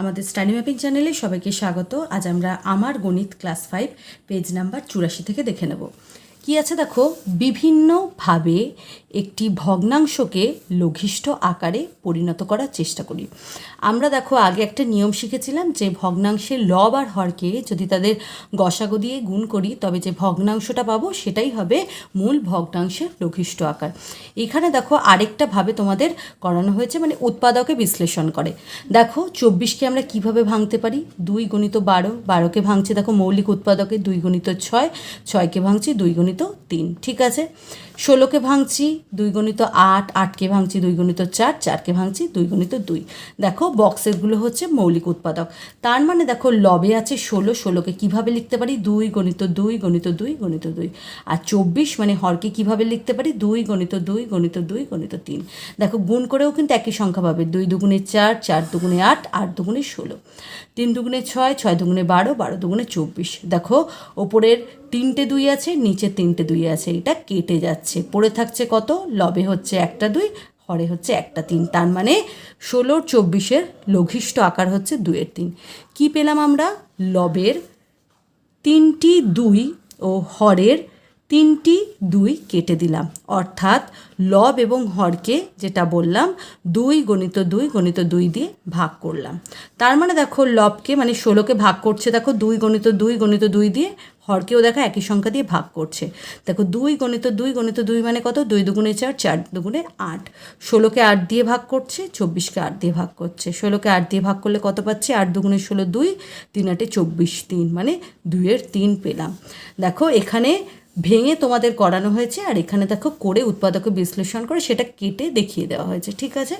আমাদের study mapping চ্যানেলে সবাইকে স্বাগত। আজ আমরা আমার গণিত ক্লাস ফাইভ, পেজ নাম্বার চুরাশি থেকে দেখে নেব। কি আছে দেখো? বিভিন্নভাবে একটি ভগ্নাংশকে লঘিষ্ঠ আকারে পরিণত করার চেষ্টা করি। আমরা দেখো, আগে একটা নিয়ম শিখেছিলাম যে ভগ্নাংশের লব আর হরকে যদি তাদের গসাগু দিয়ে গুণ করি, তবে যে ভগ্নাংশটা পাবো সেটাই হবে মূল ভগ্নাংশের লঘিষ্ঠ আকার। এখানে দেখো, আরেকটা ভাবে তোমাদের করানো হয়েছে মানে উৎপাদকে বিশ্লেষণ করে। দেখো, চব্বিশকে আমরা কীভাবে ভাঙতে পারি? দুই গণিত বারো। বারোকে ভাঙছে, দেখো, মৌলিক উৎপাদকে দুই গণিত ছয়। ছয়কে ভাঙছি, দুই গণিত তিন, ঠিক আছে? ষোলোকে ভাঙছি দুই গণিত আট, আটকে ভাঙছি দুই গণিত চার, চারকে ভাঙছি দুই গণিত দুই। দেখো বক্সেরগুলো হচ্ছে মৌলিক উৎপাদক। তার মানে দেখো, লবে আছে ষোলো, ষোলোকে কীভাবে লিখতে পারি? দুই গণিত দুই গণিত দুই গণিত দুই। আর চব্বিশ মানে হরকে কীভাবে লিখতে পারি? দুই গণিত দুই গণিত দুই, গণিত তিন। দেখো, গুণ করেও কিন্তু একই সংখ্যা পাবে। দুই দুগুণে চার চার দুগুণে আট আট দুগুণে ষোলো। তিন দুগুণে ছয় ছয় দুগুণে বারো বারো দুগুণে চব্বিশ। দেখো, ওপরের তিনটে দুই আছে, নিচে তিনটে দুই আছে, এটা কেটে যাচ্ছে। পড়ে থাকছে কত? লবে হচ্ছে একটা দুই, হরে হচ্ছে একটা তিন। তার মানে ষোলোর চব্বিশের লঘিষ্ঠ আকার হচ্ছে দুইয়ের তিন। কি পেলাম আমরা? লবের তিনটি দুই ও হরের তিনটি, দুই কেটে দিলাম। অর্থাৎ লব এবং হরকে যেটা বললাম, দুই গণিত দুই গণিত দুই দিয়ে ভাগ করলাম। তার মানে দেখো লবকে মানে ষোলোকে ভাগ করছে, দেখো দুই গণিত দুই গণিত দুই দিয়ে হরকেও দেখো একই সংখ্যা দিয়ে ভাগ করছে। দেখো দুই গণিত দুই গণিত দুই মানে কত? দুই দুগুণে চার চার দুগুণে আট। ষোলোকে আট দিয়ে ভাগ করছে, চব্বিশকে আট দিয়ে ভাগ করছে। ষোলোকে আট দিয়ে ভাগ করলে কত পাচ্ছে? আট দুগুণে ষোলো দুই, তিন আটে চব্বিশ তিন মানে দুইয়ের তিন পেলাম। দেখো এখানে ভেঙে তোমাদের করানো হয়েছে আর এখানে দেখো করে উৎপাদকে বিশ্লেষণ করে সেটা কেটে দেখিয়ে দেওয়া হয়েছে, ঠিক আছে?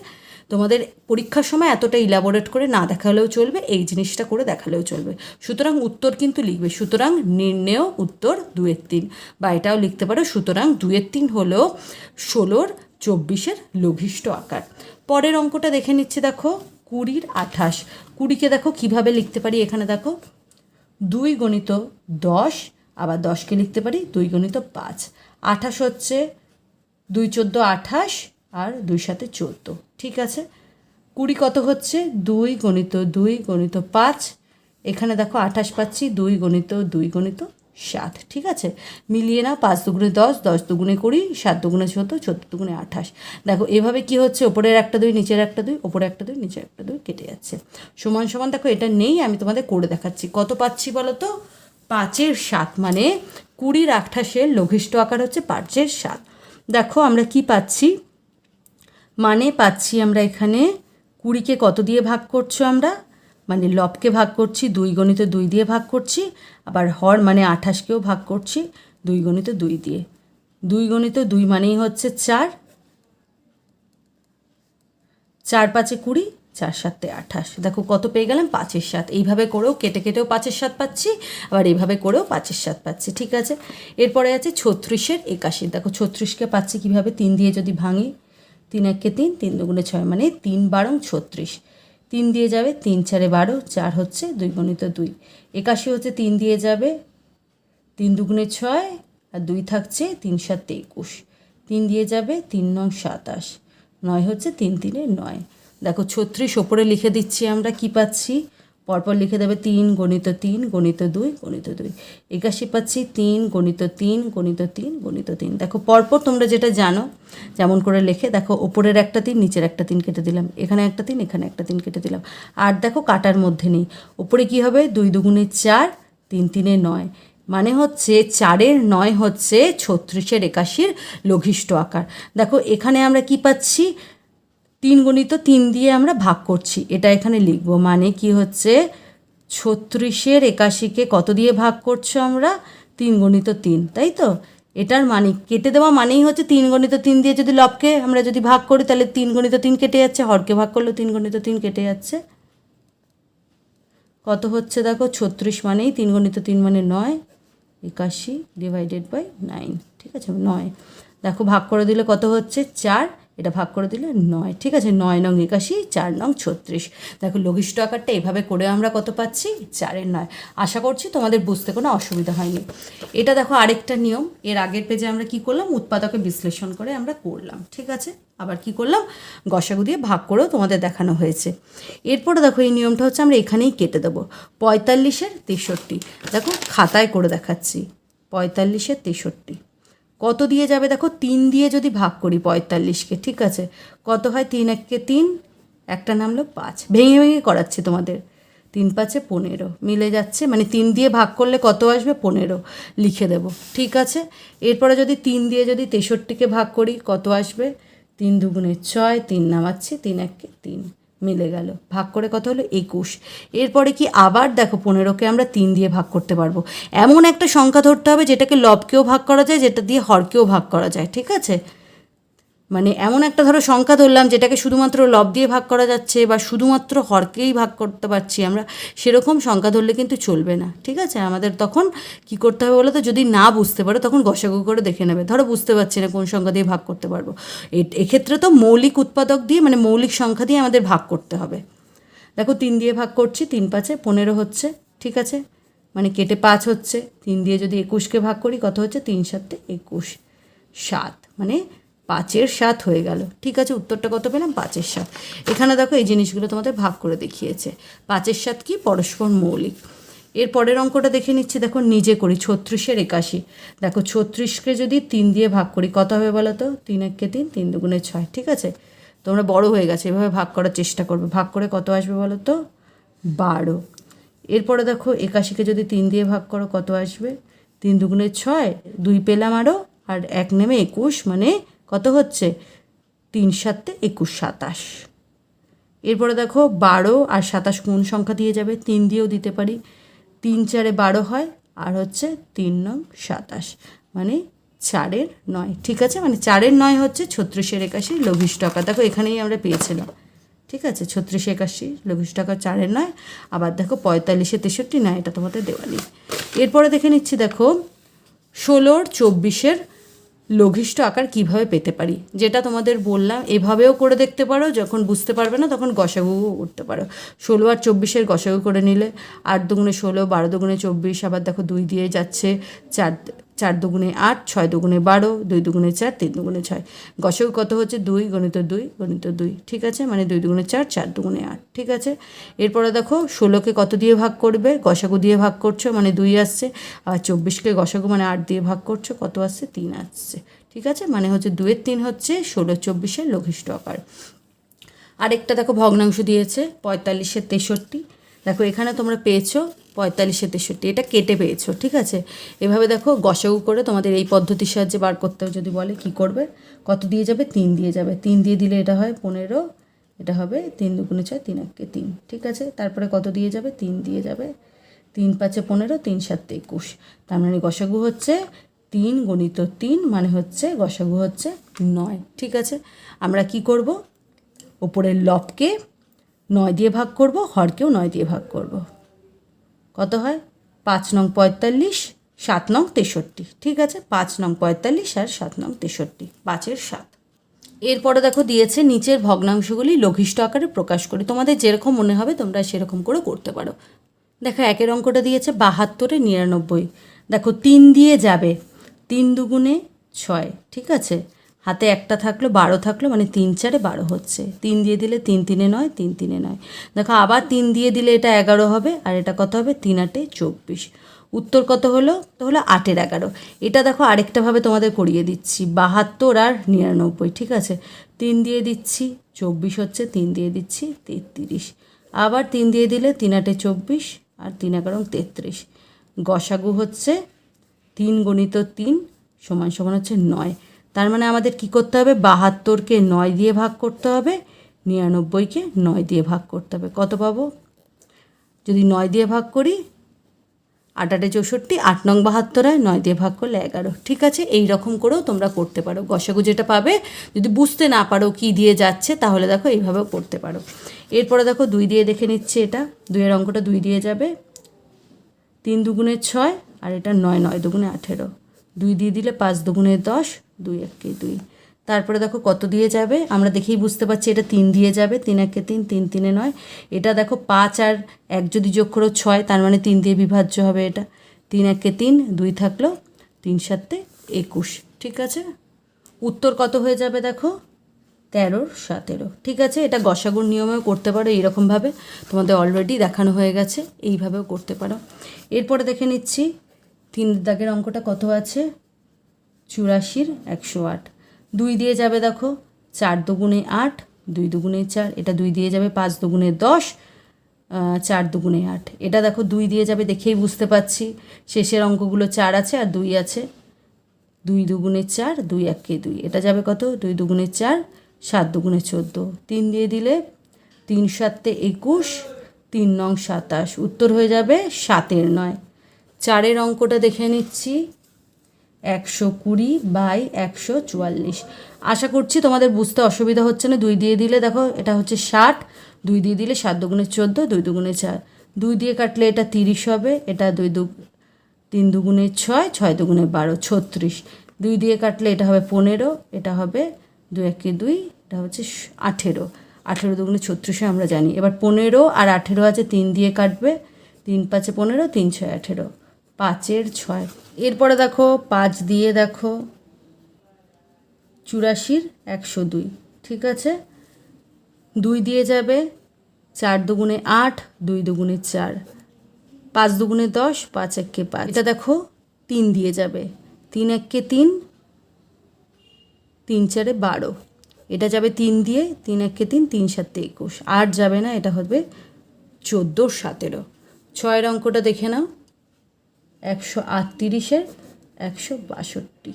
তোমাদের পরীক্ষার সময় এতটা ইলাবোরেট করে না দেখালেও চলবে, এই জিনিসটা করে দেখালেও চলবে। সুতরাং উত্তর কিন্তু লিখবে, সুতরাং নির্ণেয় উত্তর দুয়ের তিন। বা এটাও লিখতে পারো, সুতরাং দুয়ের তিন হলো ষোলোর চব্বিশের লঘিষ্ঠ আকার। পরের অঙ্কটা দেখে নিচ্ছে দেখো, কুড়ির আঠাশ। কুড়িকে দেখো কীভাবে লিখতে পারি এখানে দেখো? দুই গণিত দশ আবার দশকে লিখতে পারি, দুই গণিত পাঁচ। আঠাশ হচ্ছে দুই চোদ্দ আঠাশ আর দুই সাথে চোদ্দ। ঠিক আছে? কুড়ি কত হচ্ছে? দুই গণিত দুই গণিত পাঁচ। এখানে দেখো আঠাশ পাচ্ছি, দুই গণিত দুই গণিত সাত। ঠিক আছে? মিলিয়ে নাও, পাঁচ দুগুণে দশ দশ দুগুণে কুড়ি, সাত দুগুণে চোদ্দ চোদ্দ দুগুণে আঠাশ। দেখো, এভাবে কি হচ্ছে? ওপরের একটা দুই, নিচের একটা দুই ওপরে একটা দুই, নিচের একটা দুই কেটে যাচ্ছে। সমান সমান দেখো, এটা নেই, আমি তোমাদের করে দেখাচ্ছি। কত পাচ্ছি বলো তো? পাঁচের সাত মানে কুড়ির আঠাশের লঘিষ্ঠ আকার হচ্ছে পাঁচের সাত। দেখো আমরা কি পাচ্ছি? মানে পাচ্ছি আমরা এখানে কুড়িকে কত দিয়ে ভাগ করছ আমরা? মানে লবকে ভাগ করছি, দুই গণিত দুই দিয়ে ভাগ করছি, আবার হর মানে আঠাশকেও ভাগ করছি, দুই গণিত দুই দিয়ে। দুই গণিত দুই মানেই হচ্ছে চার। চার পাঁচে কুড়ি চার সাতে আঠাশ। দেখো কত পেয়ে গেলাম? পাঁচের সাত। এইভাবে করেও কেটে কেটেও পাঁচের সাত পাচ্ছি, আবার এইভাবে করেও পাঁচের সাত পাচ্ছি, ঠিক আছে? এরপরে আছে ছত্রিশের একাশি। দেখো ছত্রিশকে পাচ্ছি কীভাবে? তিন দিয়ে যদি ভাঙি, তিন একে তিন তিন দুগুণে ছয় মানে তিন বারং ছত্রিশ। তিন দিয়ে যাবে তিন চারে বারো, চার হচ্ছে দুই গণিত দুই। একাশি হচ্ছে তিন দিয়ে যাবে তিন দুগুণে ছয়, আর দুই থাকছে তিন সাতে একুশ। তিন দিয়ে যাবে তিন নং সাতাশ। নয় হচ্ছে তিন তিনে নয়। দেখো ছত্রিশ, ওপরে লিখে দিচ্ছি আমরা, কি পাচ্ছি? পরপর লিখে দেবে তিন, গণিত তিন, গণিত দুই গণিত দুই। একাশি পাচ্ছি, তিন, গণিত তিন গণিত তিন গণিত তিন। দেখো, পরপর তোমরা যেটা জানো, যেমন করে লিখে, দেখো, ওপরের একটা তিন, নিচের একটা তিন কেটে দিলাম। এখানে একটা তিন, এখানে একটা তিন কেটে দিলাম। আর দেখো, কাটার মধ্যে নেই। ওপরে কি হবে? দুই দুগুণে চার, তিন তিনে নয়। মানে হচ্ছে, চারের নয় হচ্ছে ছত্রিশের একাশির লঘিষ্ঠ আকার। দেখো, এখানে আমরা কি পাচ্ছি? তিন গণিত তিন দিয়ে আমরা ভাগ করছি। এটা এখানে লিখব। মানে কি হচ্ছে? ছত্রিশের একাশিকে কত দিয়ে ভাগ করছ আমরা? তিন গণিত তিন, তাই তো? এটার মানে কেটে দেওয়া মানেই হচ্ছে তিন গণিত তিন দিয়ে যদি লবকে আমরা যদি ভাগ করি, তাহলে তিন গণিত তিন কেটে যাচ্ছে। হরকে ভাগ করলেও তিন গণিত তিন কেটে যাচ্ছে। কত হচ্ছে দেখো? ছত্রিশ মানেই তিন গণিত তিন মানে নয়। একাশি ডিভাইডেড বাই নাইন ঠিক আছে? নয়। দেখো, ভাগ করে দিলে কত হচ্ছে? চার। এটা ভাগ করে দিলে নয়। ঠিক আছে, নয় নং একাশি, চার নং ছত্রিশ। দেখো, লঘিষ্ঠ আকারটা এভাবে করে আমরা কত পাচ্ছি? চারের নয়। আশা করছি তোমাদের বুঝতে কোনো অসুবিধা হয়নি। এটা দেখো আরেকটা নিয়ম। এর আগের পেজে আমরা কি করলাম? উৎপাদকে বিশ্লেষণ করে আমরা করলাম। ঠিক আছে? আবার কি করলাম? গসাগু দিয়ে ভাগ করেও তোমাদের দেখানো হয়েছে। এরপরে দেখো, এই নিয়মটা হচ্ছে আমরা এখানেই কেটে দেবো। পঁয়তাল্লিশের তেষট্টি। দেখো, খাতায় করে দেখাচ্ছি। পঁয়তাল্লিশের তেষট্টি। কত দিয়ে যাবে? দেখো, তিন দিয়ে যদি ভাগ করি পঁয়তাল্লিশকে, ঠিক আছে? কত হয় তিন এককে তিন? একটা নামলো পাঁচ। ভেঙে ভেঙে করাচ্ছি তোমাদের। তিন পাঁচে পনেরো। মিলে যাচ্ছে মানে তিন দিয়ে ভাগ করলে কত আসবে? পনেরো। লিখে দেব। ঠিক আছে? এরপরে যদি তিন দিয়ে যদি তেষট্টিকে ভাগ করি, কত আসবে? তিন দুগুণে ছয়, তিন নামাচ্ছি, তিন এককে তিন। মিলে গেল। ভাগ করে কত হলো? একুশ। এরপরে কি আবার দেখো পনেরোকে আমরা তিন দিয়ে ভাগ করতে পারব। এমন একটা সংখ্যা ধরতে হবে যেটাকে লবকেও ভাগ করা যায়, যেটা দিয়ে হরকেও ভাগ করা যায়, ঠিক আছে? মানে এমন একটা ধরো সংখ্যা ধরলাম যেটাকে শুধুমাত্র লব দিয়ে ভাগ করা যাচ্ছে বা শুধুমাত্র হরকেই ভাগ করতে পারছি আমরা, সেরকম সংখ্যা ধরলে কিন্তু চলবে না, ঠিক আছে? আমাদের তখন কি করতে হবে বলো তো যদি না বুঝতে পারো তখন গসাগু করে দেখে নেবে। ধরো বুঝতে পারছি না কোন সংখ্যা দিয়ে ভাগ করতে পারব। এক্ষেত্রে তো মৌলিক উৎপাদক দিয়ে মানে মৌলিক সংখ্যা দিয়ে আমাদের ভাগ করতে হবে। দেখো তিন দিয়ে ভাগ করছি, তিন পাঁচে পনেরো হচ্ছে, ঠিক আছে? মানে কেটে পাঁচ হচ্ছে, তিন দিয়ে যদি একুশকে ভাগ করি কত হচ্ছে? তিন সাতে একুশ সাত। মানে পাঁচের সাত হয়ে গেল। ঠিক আছে, উত্তরটা কত পেলাম? পাঁচের সাত। এখানে দেখো এই জিনিসগুলো তোমাদের ভাগ করে দেখিয়েছে। পাঁচের সাত কি? পরস্পর মৌলিক। এর পরের অঙ্কটা দেখে নিচ্ছি। দেখো, নিজে করি, ছত্রিশের একাশি। দেখো, ছত্রিশকে যদি তিন দিয়ে ভাগ করি, কত হবে বলো তো? তিন এককে তিন তিন দুগুণে ছয়। ঠিক আছে? তোমরা বড় হয়ে গেছে, এভাবে ভাগ করার চেষ্টা করবে। ভাগ করে কত আসবে বলো তো? বারো। এরপরে দেখো, একাশিকে যদি তিন দিয়ে ভাগ করো, কত আসবে? তিন দুগুণে ছয়, দুই পেলাম আরও আর এক নেমে একুশ মানে কত হচ্ছে? তিন সাতে একুশ সাতাশ। এরপরে দেখো, বারো আর সাতাশ কোন সংখ্যা দিয়ে যাবে? তিন দিয়েও দিতে পারি। তিন চারে বারো হয়, আর হচ্ছে তিন নং সাতাশ। মানে চারের নয়। ঠিক আছে? মানে চারের নয় হচ্ছে ছত্রিশের একাশি লঘিষ্ঠ টাকা দেখো, এখানেই আমরা পেয়েছিলাম। ঠিক আছে? ছত্রিশ একাশি লঘিষ্ঠ টাকা চারের নয়। আবার দেখো, পঁয়তাল্লিশে তেষট্টি নয়, এটা তোমাদের দেওয়া নেই। এরপরে দেখে নিচ্ছি, দেখো, ষোলোর চব্বিশের লঘিষ্ঠ আকার কীভাবে পেতে পারি? যেটা তোমাদের বললাম, এভাবেও করে দেখতে পারো, যখন বুঝতে পারবে না তখন গসাগুও করতে পারো। ষোলো আর চব্বিশের গসাগু করে নিলে, আট দুগুণে ষোলো, বারো দুগুণে চব্বিশ, আবার দেখো দুই দিয়ে যাচ্ছে, চার চার দুগুণে আট, ছয় দুগুণে বারো, দুই দুগুণে চার, তিন দুগুণে ছয়। গসাগু কত হচ্ছে? দুই, গণিত দুই গণিত দুই। ঠিক আছে? মানে দুই দুগুণে চার চার দুগুণে আট। ঠিক আছে? এরপরে দেখো, ষোলোকে কত দিয়ে ভাগ করবে? গসাগু দিয়ে ভাগ করছ মানে দুই আসছে। আর চব্বিশকে গসাগু মানে আট দিয়ে ভাগ করছ, কত আসছে? তিন আসছে। ঠিক আছে? মানে হচ্ছে দুয়ের তিন হচ্ছে ষোলো, চব্বিশের লঘিষ্ঠ আকার। আরেকটা দেখো, ভগ্নাংশ দিয়েছে পঁয়তাল্লিশের তেষট্টি। দেখো, এখানে তোমরা পেয়েছ পঁয়তাল্লিশে তেষট্টি, এটা কেটে পেয়েছ, ঠিক আছে? এভাবে দেখো, গসাগু করে তোমাদের এই পদ্ধতির সাহায্যে বার করতে যদি বলে কি করবে? কত দিয়ে যাবে? তিন দিয়ে যাবে। তিন দিয়ে দিলে এটা হয় পনেরো, এটা হবে তিন দুগুণে ছয়, তিন একে তিন, ঠিক আছে? তারপরে কত দিয়ে যাবে? তিন দিয়ে যাবে। তিন পাঁচে পনেরো, তিন সাতে একুশ। তার মানে গসাগু হচ্ছে তিন গণিত তিন মানে হচ্ছে গসাগু হচ্ছে নয়, ঠিক আছে? আমরা কি করব? ওপরের লবকে নয় দিয়ে ভাগ করব, হরকেও নয় দিয়ে ভাগ করব। কত হয়? পাঁচ নং পঁয়তাল্লিশ, সাত নং তেষট্টি। ঠিক আছে? পাঁচ নং পঁয়তাল্লিশ আর সাত নং তেষট্টি। পাঁচের সাত। এরপরে দেখো দিয়েছে নিচের ভগ্নাংশগুলি লঘিষ্ঠ আকারে প্রকাশ করে। তোমাদের যেরকম মনে হবে তোমরা সেরকম করে করতে পারো। দেখো একের অঙ্কটা দিয়েছে বাহাত্তরে নিরানব্বই। দেখো তিন দিয়ে যাবে, তিন দুগুণে ছয়। ঠিক আছে? হাতে একটা থাকল, বারো থাকল মানে তিন চারে বারো হচ্ছে। তিন দিয়ে দিলে তিন তিনে নয়, তিন তিনে নয়। দেখো, আবার তিন দিয়ে দিলে এটা এগারো হবে, আর এটা কত হবে? তিন আটে চব্বিশ। উত্তর কত হলো? তো হলো আটের এগারো। এটা দেখো আরেকটাভাবে তোমাদের করিয়ে দিচ্ছি। বাহাত্তর আর নিরানব্বই, ঠিক আছে? তিন দিয়ে দিচ্ছি, চব্বিশ হচ্ছে, তিন দিয়ে দিচ্ছি, তেত্রিশ। আবার তিন দিয়ে দিলে তিন আটে চব্বিশ, আর তিন এগারো, তেত্রিশ। গসাগু হচ্ছে তিন গণিত তিন সমান সমান হচ্ছে নয়। তার মানে আমাদের কি করতে হবে? বাহাত্তরকে নয় দিয়ে ভাগ করতে হবে, নিরানব্বইকে নয় দিয়ে ভাগ করতে হবে। কত পাবো? যদি নয় দিয়ে ভাগ করি আট আটে চৌষট্টি, আট নং বাহাত্তর হয়, নয় দিয়ে ভাগ করলে এগারো। ঠিক আছে, এই রকম করেও তোমরা করতে পারো। গসাগু যেটা পাবে, যদি বুঝতে না পারো কি দিয়ে যাচ্ছে, তাহলে দেখো এইভাবেও করতে পারো। এরপরে দেখো দুই দিয়ে দেখে নিচ্ছে এটা। দুইয়ের অঙ্কটা দুই দিয়ে যাবে। তিন দুগুণে ছয়, আর এটা নয় নয় দুগুণে আঠেরো। দুই দিয়ে দিলে পাঁচ দুগুণে দশ দুই একে দুই। তারপরে দেখো কত দিয়ে যাবে? আমরা দেখেই বুঝতে পারছি এটা তিন দিয়ে যাবে। তিন একে তিন তিন তিনে নয়। এটা দেখো পাঁচ আর এক যদি যোগ করো ছয়, তার মানে তিন দিয়ে বিভাজ্য হবে এটা। তিন একে তিন, দুই থাকল তিন সাতে একুশ। ঠিক আছে? উত্তর কত হয়ে যাবে দেখো? তেরোর সতেরো। ঠিক আছে? এটা গসাগুর নিয়মেও করতে পারো এইরকমভাবে। তোমাদের অলরেডি দেখানো হয়ে গেছে, এইভাবেও করতে পারো। এরপরে দেখে নিচ্ছি, তিন দাগের অঙ্কটা কত আছে? চুরাশির একশো আট। দুই দিয়ে যাবে দেখো, চার দুগুণে আট, দুই দুগুণে চার, এটা দুই দিয়ে যাবে পাঁচ দুগুণে দশ চার দুগুণে আট। এটা দেখো, দুই দিয়ে যাবে দেখেই বুঝতে পাচ্ছি শেষের অঙ্কগুলো চার আছে আর দুই আছে। দুই দুগুণে চার, দুই একে দুই। এটা যাবে কত? দুই দুগুণে চার, সাত দুগুণে চোদ্দ। তিন দিয়ে দিলে তিন সাতে একুশ, তিন নং সাতাশ। উত্তর হয়ে যাবে সাতের নয়। চারের অঙ্কটা দেখে নিচ্ছি। একশো কুড়ি বাই একশো চুয়াল্লিশ। আশা করছি তোমাদের বুঝতে অসুবিধা হচ্ছে না। দুই দিয়ে দিলে দেখো, এটা হচ্ছে ষাট, দুই দিয়ে দিলে সাত দুগুণে চোদ্দ, দুই দুগুণে চার। দুই দিয়ে কাটলে এটা তিরিশ হবে, এটা দুই দু, তিন দুগুণে ছয় ছয় দুগুণে বারো, ছত্রিশ। দুই দিয়ে কাটলে এটা হবে পনেরো, এটা হবে দুই একে দুই, এটা হচ্ছে আঠেরো। আঠেরো দুগুণে ছত্রিশে আমরা জানি। এবার পনেরো আর আঠেরো আছে, তিন দিয়ে কাটবে। তিন পাঁচে পনেরো, তিন ছয় আঠেরো। পাঁচের ছয়। এরপরে দেখো পাঁচ দিয়ে দেখো চুরাশির একশো দুই, ঠিক আছে? দুই দিয়ে যাবে চার দুগুণে আট, দুই দুগুণে চার, পাঁচ দুগুণে দশ, পাঁচ এককে পাঁচ। এটা দেখো তিন দিয়ে যাবে, তিন এককে তিন তিন চারে বারো। এটা যাবে তিন দিয়ে তিন এককে তিন তিন সাতে একুশ। আট যাবে না, এটা হবে চোদ্দ সতেরো। ছয়ের অঙ্কটা দেখে নাও। একশো আটত্রিশের একশো বাষট্টি।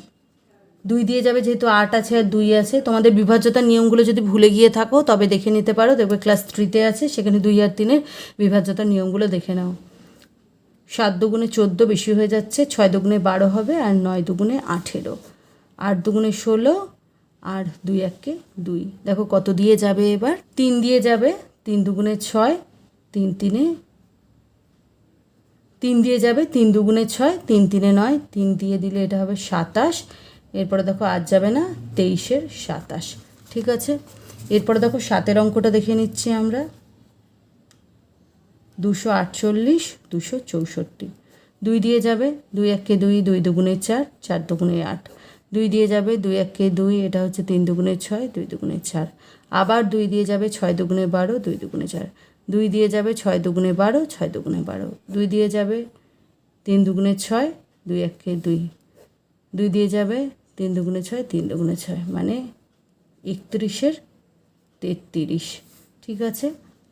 দুই দিয়ে যাবে যেহেতু আট আছে আর দুই আছে, তোমাদের বিভাজ্যতার নিয়মগুলো যদি ভুলে গিয়ে থাকো, তবে দেখে নিতে পারো। দেখবে ক্লাস থ্রিতে আছে, সেখানে দুই আর তিনের বিভাজ্যতার নিয়মগুলো দেখে নাও। সাত দুগুণে চোদ্দ বেশি হয়ে যাচ্ছে, ছয় দুগুণে বারো হবে আর নয় দুগুণে আঠেরো। আট দুগুণে ষোলো আর দুই এককে দুই। দেখো কত দিয়ে যাবে এবার? তিন দিয়ে যাবে, তিন দুগুণে ছয়, তিন তিনে তিন দিয়ে যাবে, তিন দুগুণে ছয়, তিন তিনে নয়, তিন দিয়ে দিলে এটা হবে সাতাশ। এরপরে দেখো আজ যাবে না, তেইশের সাতাশ। ঠিক আছে? এরপরে দেখো সাতের অঙ্কটা দেখে নিচ্ছি আমরা। দুশো আটচল্লিশ, দুশো চৌষট্টি। দুই দিয়ে যাবে, দুই একে দুই দুই দুগুণে চার চার দুগুণে আট। দুই দিয়ে যাবে, দুই একে দুই, এটা হচ্ছে তিন দুগুণে ছয়, দুই দুগুণে চার। আবার দুই দিয়ে যাবে, ছয় দুগুণে বারো, দুই দুগুণে চার। দুই দিয়ে যাবে ছয় দুগুণে বারো, ছয় দুগুণে বারো। দুই দিয়ে যাবে তিন দুগুণে ছয়, দুই একে দুই। দুই দিয়ে যাবে তিন দুগুণে ছয়, তিন দুগুণে ছয় মানে একত্রিশের তেত্রিশ। ঠিক আছে?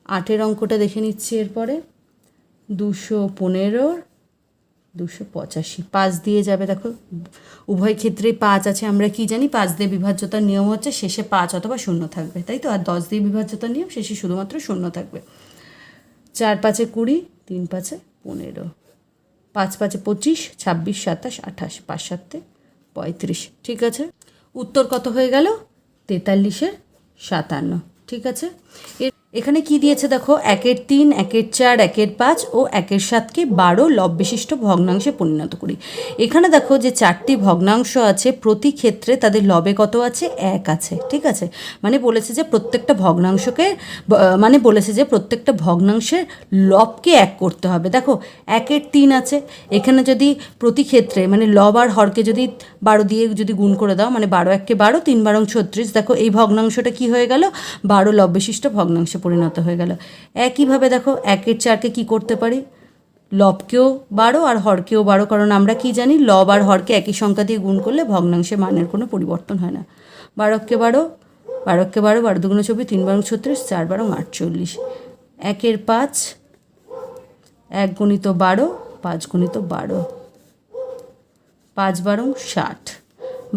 আটের অঙ্কটা দেখে নিচ্ছি এরপরে। দুশো পনেরোর দুশো পঁচাশি। পাঁচ দিয়ে যাবে, দেখো, উভয় ক্ষেত্রে পাঁচ আছে। আমরা কি জানি? পাঁচ দিয়ে বিভাজ্যতার নিয়ম হচ্ছে শেষে পাঁচ অথবা শূন্য থাকবে, তাই তো? আর দশ দিয়ে বিভাজ্যতার নিয়ম শেষে শুধুমাত্র শূন্য থাকবে। চার পাঁচে কুড়ি, তিন পাঁচে পনেরো। পাঁচ পাঁচে পঁচিশ, ছাব্বিশ, সাতাশ, আঠাশ পাঁচ সাতে পঁয়ত্রিশ। ঠিক আছে? উত্তর কত হয়ে গেল? তেতাল্লিশের সাতান্ন। ঠিক আছে? এর এখানে কি দিয়েছে দেখো? একের তিন, একের চার, একের পাঁচ ও একের সাতকে বারো লব বিশিষ্ট ভগ্নাংশে পরিণত করি। এখানে দেখো যে চারটি ভগ্নাংশ আছে, প্রতি ক্ষেত্রে তাদের লবে কত আছে? এক আছে, ঠিক আছে? মানে বলেছে যে প্রত্যেকটা ভগ্নাংশকে মানে বলেছে যে প্রত্যেকটা ভগ্নাংশের লবকে এক করতে হবে। দেখো, একের তিন আছে, এখানে যদি প্রতি ক্ষেত্রে মানে লব আর হরকে যদি বারো দিয়ে যদি গুণ করে দাও মানে বারো এককে বারো, তিন বারং ছত্রিশ, দেখো এই ভগ্নাংশটা কি হয়ে গেল? বারো লব বিশিষ্ট ভগ্নাংশে পরিণত হয়ে গেল। একইভাবে দেখো, একের চারকে কি করতে পারি? লবকেও বারো আর হরকেও বারো, কারণ আমরা কি জানি, লব আর হরকে একই সংখ্যা দিয়ে গুণ করলে ভগ্নাংশে মানের কোনো পরিবর্তন হয় না। বারোকে বারো বারোকে বারো বারো দুগুণ ছবি তিন বারো ছত্রিশ, চার বারো আটচল্লিশ। একের পাঁচ, এক গণিত বারো, পাঁচ গণিত বারো। পাঁচ বারো ষাট।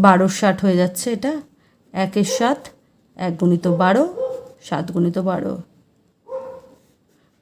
বারো ষাট হয়ে যাচ্ছে এটা। একের সাত, এক গণিত বারো সাত গুণিত বারো।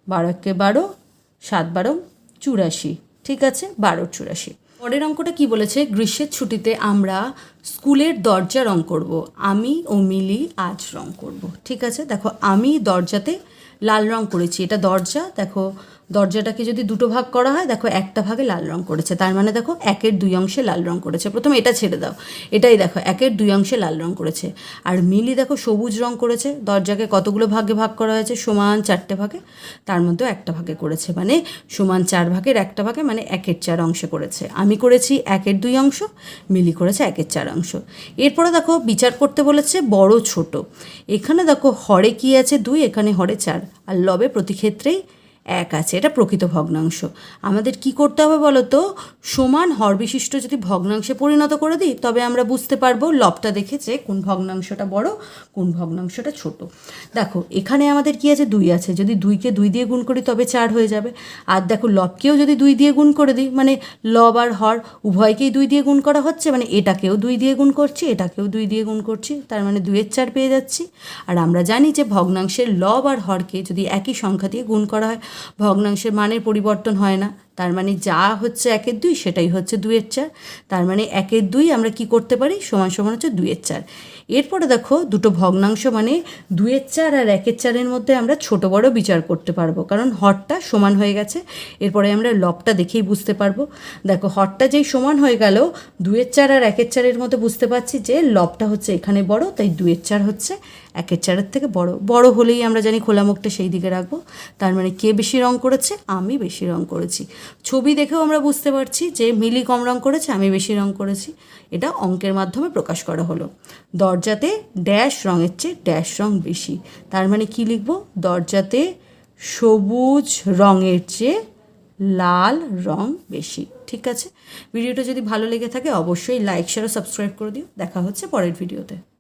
বারো একে বারো, সাত বারো, চুরাশি। ঠিক আছে? বারো, চুরাশি। পরের অঙ্কটা কি বলেছে? গ্রীষ্মের ছুটিতে আমরা স্কুলের দরজা রং করব। আমি ও মিলি আজ রং করব। ঠিক আছে? দেখো, আমি দরজাতে লাল রং করেছি। এটা দরজা, দেখো দরজাটাকে যদি দুটো ভাগ করা হয়, দেখো একটা ভাগে লাল রং করেছে। তার মানে দেখো একের দুই অংশে লাল রং করেছে। প্রথমে এটা ছেড়ে দাও। এটাই দেখো, একের দুই অংশে লাল রং করেছে। আর মিলি দেখো সবুজ রং করেছে। দরজাকে কতগুলো ভাগে ভাগ করা হয়েছে? সমান চারটে ভাগে। তার মধ্যেও একটা ভাগে করেছে। মানে সমান চার ভাগের একটা ভাগে মানে একের চার অংশে করেছে। আমি করেছি একের দুই অংশ, মিলি করেছে একের চার অংশ। এরপরে দেখো বিচার করতে বলেছে বড় ছোট। এখানে দেখো হরে কি আছে? দুই, এখানে হরে চার। আর লবে প্রতি ক্ষেত্রেই এক আছে, এটা প্রকৃত ভগ্নাংশ। আমাদের কি করতে হবে বলো তো? সমান হর বিশিষ্ট যদি ভগ্নাংশে পরিণত করে দিই, তবে আমরা বুঝতে পারব লবটা দেখে যে কোন ভগ্নাংশটা বড়, কোন ভগ্নাংশটা ছোট। দেখো, এখানে আমাদের কি আছে? দুই আছে। যদি দুইকে দুই দিয়ে গুণ করি, তবে চার হয়ে যাবে। আর দেখো, লবকেও যদি দুই দিয়ে গুণ করে দিই মানে লব আর হর উভয়কেই দুই দিয়ে গুণ করা হচ্ছে মানে এটাকেও দুই দিয়ে গুণ করছি, এটাকেও দুই দিয়ে গুণ করছি, তার মানে দুইয়ের চার পেয়ে যাচ্ছি। আর আমরা জানি যে ভগ্নাংশের লব আর হরকে যদি একই সংখ্যা দিয়ে গুণ করা হয় ভগ্নাংশের মানের পরিবর্তন হয় না। তার মানে যা হচ্ছে একের দুই, সেটাই হচ্ছে দুইয়ের চার। তার মানে একের দুই আমরা কি করতে পারি? সমান সমান হচ্ছে দুইয়ের চার। এরপরে দেখো দুটো ভগ্নাংশ মানে দুয়ের চার আর একের চারের মধ্যে আমরা ছোট বড় বিচার করতে পারব। কারণ হরটা সমান হয়ে গেছে। এরপরে আমরা লবটা দেখেই বুঝতে পারব। দেখো হরটা যেই সমান হয়ে গেল, দুয়ের চার আর একের চারের মধ্যে বুঝতে পারছি যে লবটা হচ্ছে এখানে বড়, তাই দুয়ের চার হচ্ছে একের চারের থেকে বড়। বড় হলেই আমরা জানি খোলা মুখটা সেই দিকে রাখব। তার মানে কে বেশি রং করেছে? আমি বেশি রং করেছি। ছবি দেখেও আমরা বুঝতে পারছি যে মিলি কম রং করেছে, আমি বেশি রং করেছি। এটা অঙ্কের মাধ্যমে প্রকাশ করা হলো। দরজাতে ড্যাশ রঙের চেয়ে ড্যাশ রং বেশি। তার মানে কি লিখব? দরজাতে সবুজ রঙের চেয়ে লাল রং বেশি। ঠিক আছে? ভিডিওটা যদি ভালো লেগে থাকে, অবশ্যই লাইক শেয়ার ও সাবস্ক্রাইব করে দিও। দেখা হচ্ছে পরের ভিডিওতে।